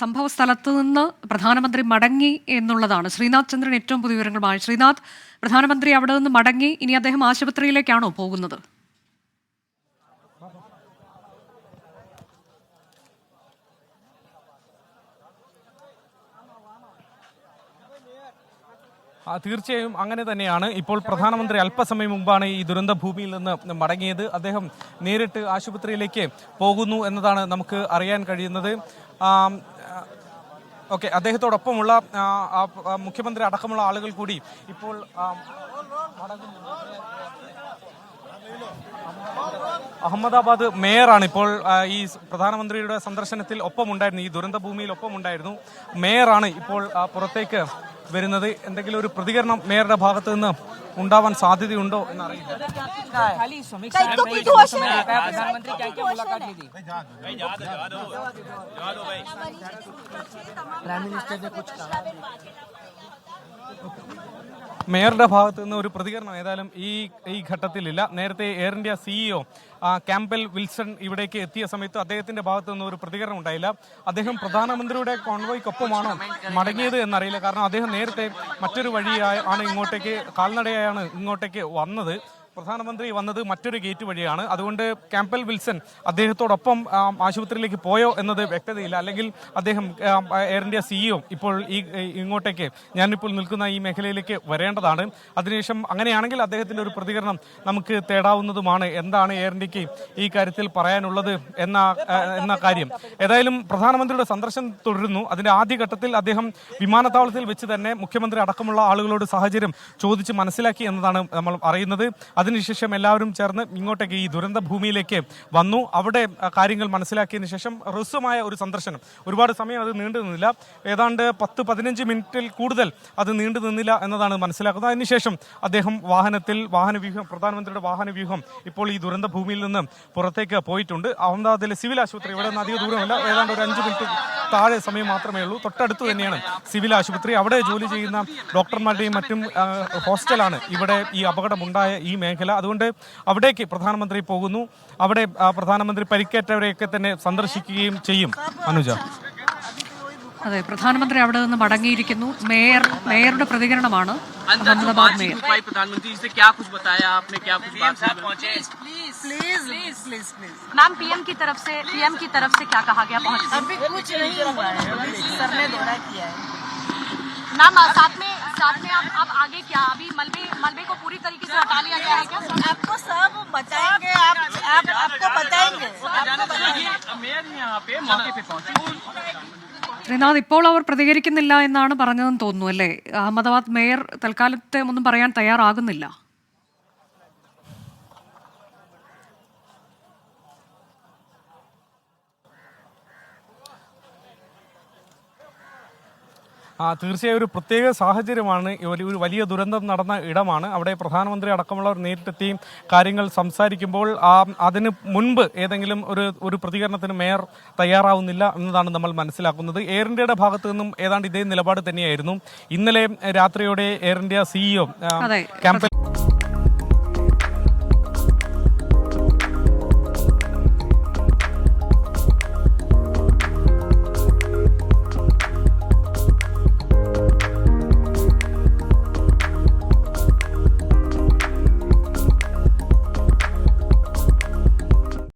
സംഭവ സ്ഥലത്ത് നിന്ന് പ്രധാനമന്ത്രി മടങ്ങി എന്നുള്ളതാണ്. ശ്രീനാഥ് ചന്ദ്രൻ ഏറ്റവും പുതിയ വിവരങ്ങളുമായി. ശ്രീനാഥ് പ്രധാനമന്ത്രി അവിടെ നിന്ന് മടങ്ങി. ഇനി അദ്ദേഹം ആശുപത്രിയിലേക്കാണോ പോകുന്നത്? തീർച്ചയായും അങ്ങനെ തന്നെയാണ്. ഇപ്പോൾ പ്രധാനമന്ത്രി അല്പസമയം മുമ്പാണ് ഈ ദുരന്ത ഭൂമിയിൽ നിന്ന് മടങ്ങിയത്. അദ്ദേഹം നേരിട്ട് ആശുപത്രിയിലേക്ക് പോകുന്നു എന്നതാണ് നമുക്ക് അറിയാൻ കഴിയുന്നത്. ഓക്കെ അദ്ദേഹത്തോടൊപ്പമുള്ള മുഖ്യമന്ത്രി അടക്കമുള്ള ആളുകൾ കൂടി ഇപ്പോൾ അഹമ്മദാബാദ് മേയറാണ് ഇപ്പോൾ ഈ പ്രധാനമന്ത്രിയുടെ സന്ദർശനത്തിൽ ഒപ്പമുണ്ടായിരുന്നു ഈ ദുരന്ത ഭൂമിയിൽ ഒപ്പമുണ്ടായിരുന്നു. മേയറാണ് ഇപ്പോൾ പുറത്തേക്ക് വരുന്നത് എന്തെങ്കിലും ഒരു പ്രതികരണം മേയറുടെ ഭാഗത്ത് നിന്ന് ഉണ്ടാവാൻ സാധ്യതയുണ്ടോ എന്നറിയില്ല. മേയറുടെ ഭാഗത്ത് നിന്ന് ഒരു പ്രതികരണം ഏതായാലും ഈ ഈ ഘട്ടത്തിലില്ല. നേരത്തെ air India CEO Campbell Wilson ഇവിടേക്ക് എത്തിയ സമയത്ത് അദ്ദേഹത്തിന്റെ ഭാഗത്ത് നിന്ന് ഒരു പ്രതികരണം ഉണ്ടായില്ല. അദ്ദേഹം പ്രധാനമന്ത്രിയുടെ കോൺവോയ്ക്കൊപ്പമാണോ മടങ്ങിയത് എന്നറിയില്ല. കാരണം അദ്ദേഹം നേരത്തെ മറ്റൊരു വഴിയായ ആണ് ഇങ്ങോട്ടേക്ക് കാൽനടയായാണ് ഇങ്ങോട്ടേക്ക് വന്നത്. പ്രധാനമന്ത്രി വന്നത് മറ്റൊരു ഗേറ്റ് വഴിയാണ്. അതുകൊണ്ട് ക്യാമ്പൽ വിൽസൺ അദ്ദേഹത്തോടൊപ്പം ആശുപത്രിയിലേക്ക് പോയോ എന്നത് വ്യക്തതയില്ല. അല്ലെങ്കിൽ അദ്ദേഹം എയർ ഇന്ത്യ സിഇഒ ഇപ്പോൾ ഈ ഇങ്ങോട്ടേക്ക് ഞാനിപ്പോൾ നിൽക്കുന്ന ഈ മേഖലയിലേക്ക് വരേണ്ടതാണ്. അതിനുശേഷം അങ്ങനെയാണെങ്കിൽ അദ്ദേഹത്തിന്റെ ഒരു പ്രതികരണം നമുക്ക് തേടാവുന്നതുമാണ്. എന്താണ് എയർ ഇന്ത്യയ്ക്ക് ഈ കാര്യത്തിൽ പറയാനുള്ളത് എന്ന എന്ന കാര്യം. ഏതായാലും പ്രധാനമന്ത്രിയുടെ സന്ദർശനം തുടരുന്നു. അതിന്റെ ആദ്യഘട്ടത്തിൽ അദ്ദേഹം വിമാനത്താവളത്തിൽ വെച്ച് തന്നെ മുഖ്യമന്ത്രി അടക്കമുള്ള ആളുകളോട് സാഹചര്യം ചോദിച്ച് മനസ്സിലാക്കി എന്നതാണ് നമ്മൾ അറിയുന്നത്. അതിനുശേഷം എല്ലാവരും ചേർന്ന് ഇങ്ങോട്ടേക്ക് ഈ ദുരന്ത ഭൂമിയിലേക്ക് വന്നു. അവിടെ കാര്യങ്ങൾ മനസ്സിലാക്കിയതിനു ശേഷം ഹ്രസ്വമായ ഒരു സന്ദർശനം. ഒരുപാട് സമയം അത് നീണ്ടു നിന്നില്ല. ഏതാണ്ട് പത്ത് പതിനഞ്ച് മിനിറ്റിൽ കൂടുതൽ അത് നീണ്ടു നിന്നില്ല എന്നതാണ് മനസ്സിലാക്കുന്നത്. അതിനുശേഷം അദ്ദേഹം വാഹനത്തിൽ വാഹനവ്യൂഹം പ്രധാനമന്ത്രിയുടെ വാഹനവ്യൂഹം ഇപ്പോൾ ഈ ദുരന്ത ഭൂമിയിൽ നിന്ന് പുറത്തേക്ക് പോയിട്ടുണ്ട്. അഹമ്മദാബാദിലെ സിവിൽ ആശുപത്രി ഇവിടെ നിന്ന് അധിക ദൂരമല്ല ഏതാണ്ട് ഒരു അഞ്ച് മിനിറ്റ് താഴെ സമയം മാത്രമേ ഉള്ളൂ. തൊട്ടടുത്ത് തന്നെയാണ് സിവിൽ ആശുപത്രി. അവിടെ ജോലി ചെയ്യുന്ന ഡോക്ടർമാരുടെയും മറ്റും ഹോസ്റ്റലാണ് ഇവിടെ ഈ അപകടമുണ്ടായ ഈ മേഖല. അതുകൊണ്ട് അവിടേക്ക് പ്രധാനമന്ത്രി പോകുന്നു അവിടെ ആ, പ്രധാനമന്ത്രി പരിക്കേറ്റവരെയൊക്കെ തന്നെ സന്ദർശിക്കുകയും ചെയ്യും അനുജ അതെ പ്രധാനമന്ത്രി അവിടെ നിന്ന് മടങ്ങിയിരിക്കുന്നു മേയർ മേയറുടെ പ്രതികരണമാണ് അഹമ്മദാബാദ് മേയർ भाई प्रधानमंत्री से क्या कुछ बताया आपने क्या कुछ बात पहुंचे please please please please ma'am PM की तरफ से पीएम की तरफ से क्या कहा गया पहुंच अभी कुछ नहीं हुआ है अभी सर ने दौरा किया है मैम साथ में साथ में आप अब आगे क्या अभी मलबे मलबे को पूरी तरीके से हटा लिया गया है क्या आपको सब बताएंगे आप आप आपको बताएंगे आपको बताएंगे मेयर यहाँ पे मौके पे पहुंचे ശ്രീനാഥ് ഇപ്പോൾ അവർ പ്രതികരിക്കുന്നില്ല എന്നാണ് പറഞ്ഞതെന്ന് തോന്നുന്നു അല്ലേ അഹമ്മദാബാദ് മേയർ തൽക്കാലത്തെ ഒന്നും പറയാൻ തയ്യാറാകുന്നില്ല ആ തീർച്ചയായും ഒരു പ്രത്യേക സാഹചര്യമാണ്. ഒരു ഒരു വലിയ ദുരന്തം നടന്ന ഇടമാണ്. അവിടെ പ്രധാനമന്ത്രി അടക്കമുള്ളവർ നേരിട്ടെത്തി കാര്യങ്ങൾ സംസാരിക്കുമ്പോൾ ആ അതിന് മുൻപ് ഏതെങ്കിലും ഒരു ഒരു പ്രതികരണത്തിന് മേയർ തയ്യാറാവുന്നില്ല എന്നതാണ് നമ്മൾ മനസ്സിലാക്കുന്നത്. എയർ ഇന്ത്യയുടെ ഭാഗത്തു നിന്നും ഏതാണ്ട് ഇതേ നിലപാട് തന്നെയായിരുന്നു. ഇന്നലെ രാത്രിയോടെ എയർ ഇന്ത്യ സിഇഒ ക്യാമ്പയിൻ